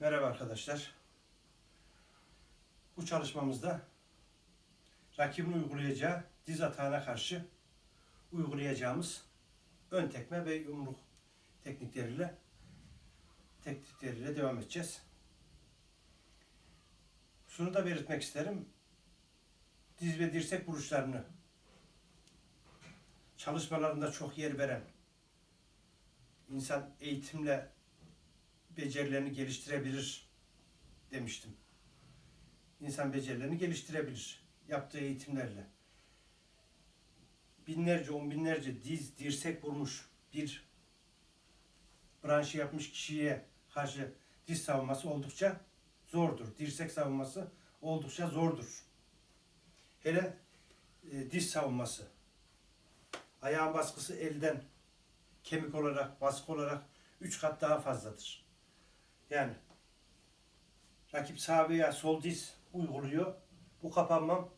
Merhaba arkadaşlar. Bu çalışmamızda rakibin uygulayacağı diz atağına karşı uygulayacağımız ön tekme ve yumruk teknikleriyle teknikleriyle devam edeceğiz. Şunu da belirtmek isterim. Diz ve dirsek vuruşlarını çalışmalarında çok yer veren insan eğitimle becerilerini geliştirebilir demiştim. İnsan becerilerini geliştirebilir yaptığı eğitimlerle. Binlerce, on binlerce diz, dirsek vurmuş bir branşı yapmış kişiye karşı diz savunması oldukça zordur. Dirsek savunması oldukça zordur. Hele e, diz savunması. Ayağın baskısı elden kemik olarak, baskı olarak üç kat daha fazladır. Yani rakip sağ veya sol diz uyguluyor. Bu kapanmam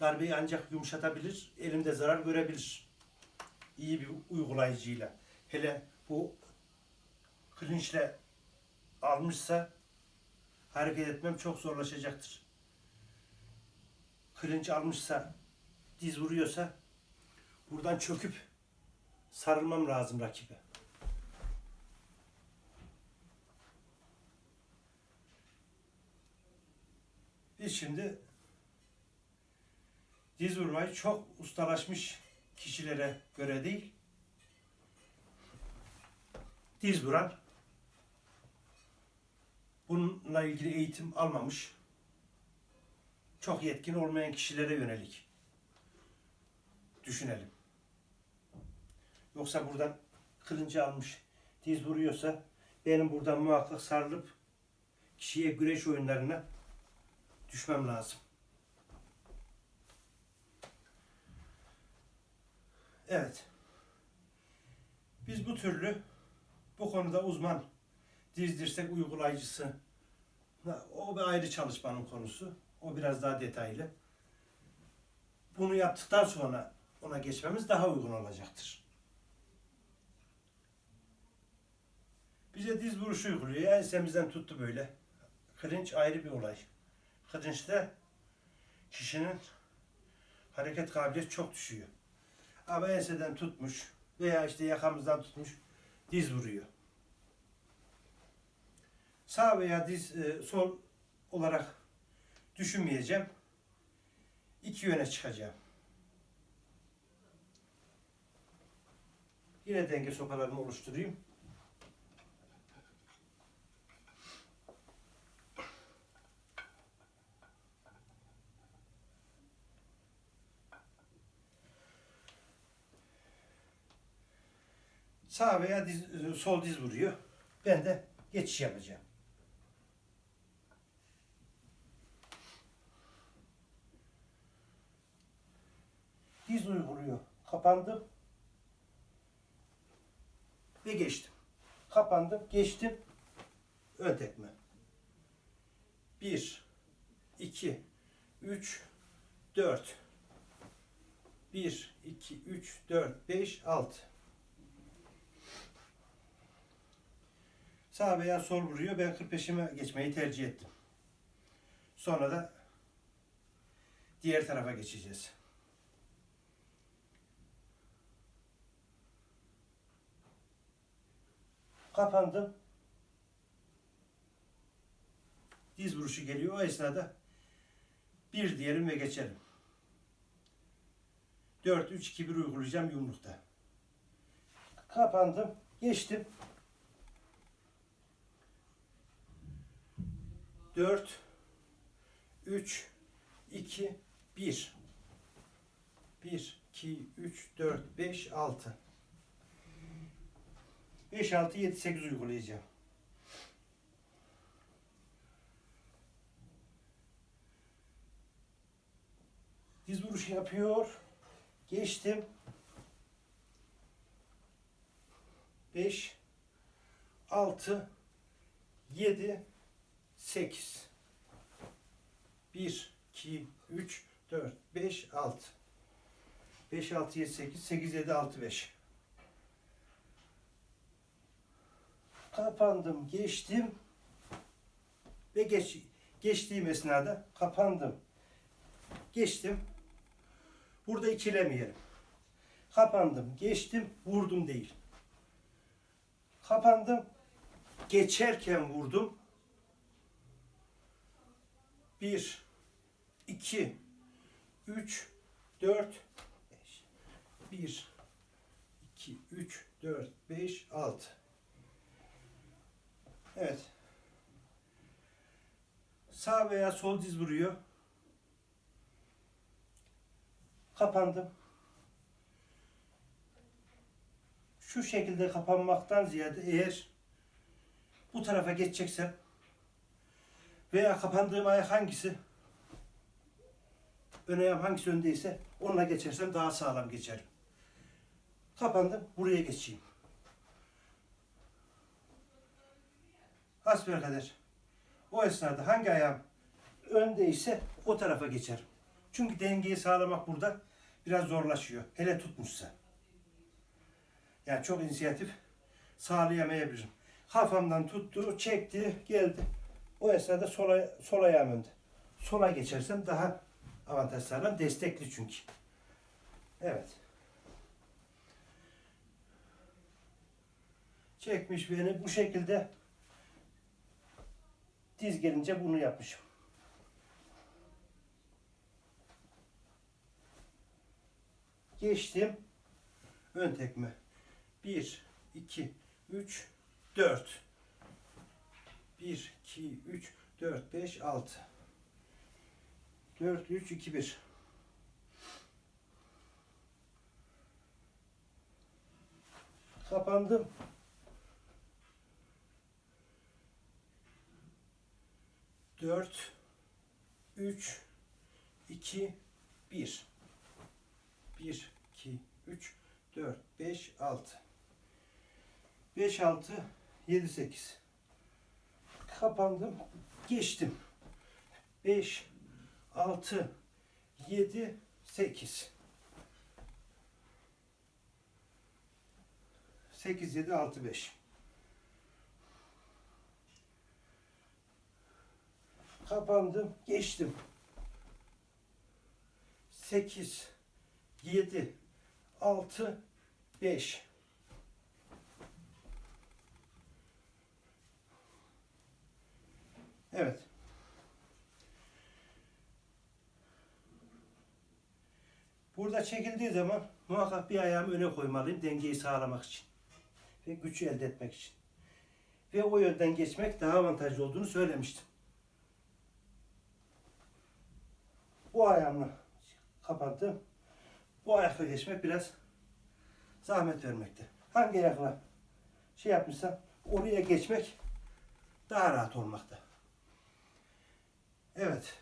darbeyi ancak yumuşatabilir, elimde zarar görebilir. İyi bir uygulayıcıyla. Hele bu klinçle almışsa hareket etmem çok zorlaşacaktır. Klinç almışsa, diz vuruyorsa buradan çöküp sarılmam lazım rakibe. Biz şimdi diz vurmayı çok ustalaşmış kişilere göre değil, diz vuran, bununla ilgili eğitim almamış, çok yetkin olmayan kişilere yönelik düşünelim. Yoksa buradan kılıncı almış, diz vuruyorsa benim buradan muhakkak sarılıp kişiye güreş oyunlarına düşmem lazım. Evet. Biz bu türlü bu konuda uzman diz dirsek uygulayıcısı o bir ayrı çalışmanın konusu. O biraz daha detaylı. Bunu yaptıktan sonra ona geçmemiz daha uygun olacaktır. Bize diz vuruşu uyguluyor. Ensemizden tuttu böyle. Klinç ayrı bir olay. Klinçte kişinin hareket kabiliyeti çok düşüyor. Ama enseden tutmuş veya işte yakamızdan tutmuş diz vuruyor. Sağ veya diz e, sol olarak düşünmeyeceğim. İki yöne çıkacağım. Yine denge sopalarımı oluşturayım. Sağ veya diz, sol diz vuruyor. Ben de geçiş yapacağım. Diz uyguluyor. Kapandım. Ve geçtim. Kapandım, geçtim. Ön tekme. 1 2 3 4 1 2 3 4 5 6 Sağ veya sol vuruyor. Ben 45'ime geçmeyi tercih ettim. Sonra da diğer tarafa geçeceğiz. Kapandım. Diz vuruşu geliyor. O esnada bir diyelim ve geçelim. 4 3 2 1 uygulayacağım yumrukta. Kapandım. Geçtim. 4 3 2 1 1 2 3 4 5 6 5 6 7 8 uygulayacağım. Diz vuruşu yapıyor. Geçtim. 5 6 7 8 1 2 3 4 5 6 5 6 7 8 8 7 6 5 Kapandım, geçtim. Ve geç, geçtiğim esnada kapandım. Geçtim. Burada ikilemeyelim. Kapandım, geçtim, vurdum değil. Kapandım, geçerken vurdum. Bir, iki, üç, dört, beş. Bir, iki, üç, dört, beş, altı. Evet. Sağ veya sol diz vuruyor. Kapandım. Şu şekilde kapanmaktan ziyade eğer bu tarafa geçeceksem veya kapandığım ayak hangisi ön ayağım hangisi öndeyse onunla geçersem daha sağlam geçerim. Kapandım. Buraya geçeyim. Hasbelkader. O esnada hangi ayağım öndeyse o tarafa geçerim. Çünkü dengeyi sağlamak burada biraz zorlaşıyor. Hele tutmuşsa. Yani çok inisiyatif sağlayamayabilirim. Kafamdan tuttu, çekti, geldi. O esnada sola, sol ayağım önde. Sola geçersem daha avantaj sağlar. Destekli çünkü. Evet. Çekmiş beni bu şekilde diz gelince bunu yapmışım. Geçtim. Ön tekme. 1, 2, 3, 4. 1, 2, 3, 4, 5, 6. 4, 3, 2, 1. Kapandım. Dört, üç, iki, bir. Bir, iki, üç, dört, beş, altı. Beş, altı, yedi, sekiz. Kapandım, geçtim. Beş, altı, yedi, sekiz. Sekiz, yedi, altı, beş. Kapandım, geçtim. 8 7 6 5 Evet. Burada çekildiği zaman muhakkak bir ayağımı öne koymalıyım dengeyi sağlamak için ve gücü elde etmek için. Ve o yönden geçmek daha avantajlı olduğunu söylemiştim. Bu ayağımla kapattım. Bu ayakla geçmek biraz zahmet vermekte. Hangi ayakla şey yapmışsam oraya geçmek daha rahat olmakta. Evet.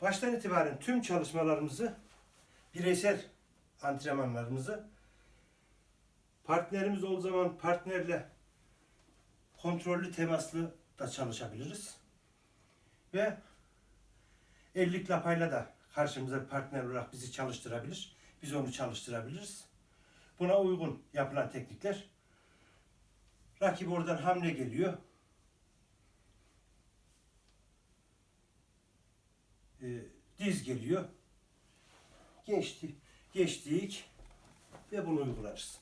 Baştan itibaren tüm çalışmalarımızı bireysel antrenmanlarımızı partnerimiz olduğu zaman partnerle kontrollü temaslı da çalışabiliriz. Ve ellik lapayla da karşımıza bir partner olarak bizi çalıştırabilir. Biz onu çalıştırabiliriz. Buna uygun yapılan teknikler. Rakip oradan hamle geliyor. Ee, diz geliyor. Geçti. Geçtik ve bunu uygularız.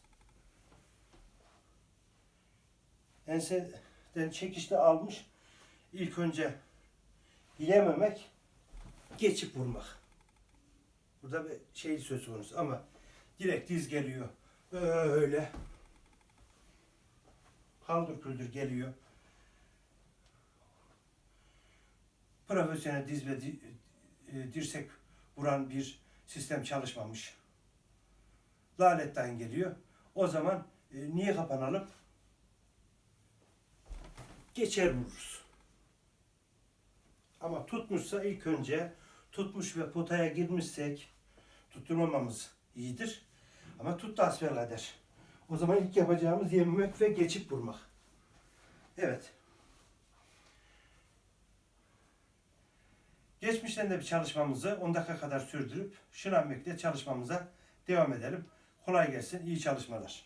Enseden çekişte almış. İlk önce yememek, geçip vurmak. Burada bir şey söz konusu ama direkt diz geliyor. Öyle. Haldır küldür geliyor. Profesyonel diz ve e, dirsek vuran bir sistem çalışmamış. Laletten geliyor. O zaman e, niye kapanalım? Geçer vururuz. Ama tutmuşsa ilk önce tutmuş ve potaya girmişsek tutturmamamız iyidir. Ama tuttu asbelkader. O zaman ilk yapacağımız yememek ve geçip vurmak. Evet. Geçmişten de bir çalışmamızı 10 dakika kadar sürdürüp şınav çalışmamıza devam edelim. Kolay gelsin, iyi çalışmalar.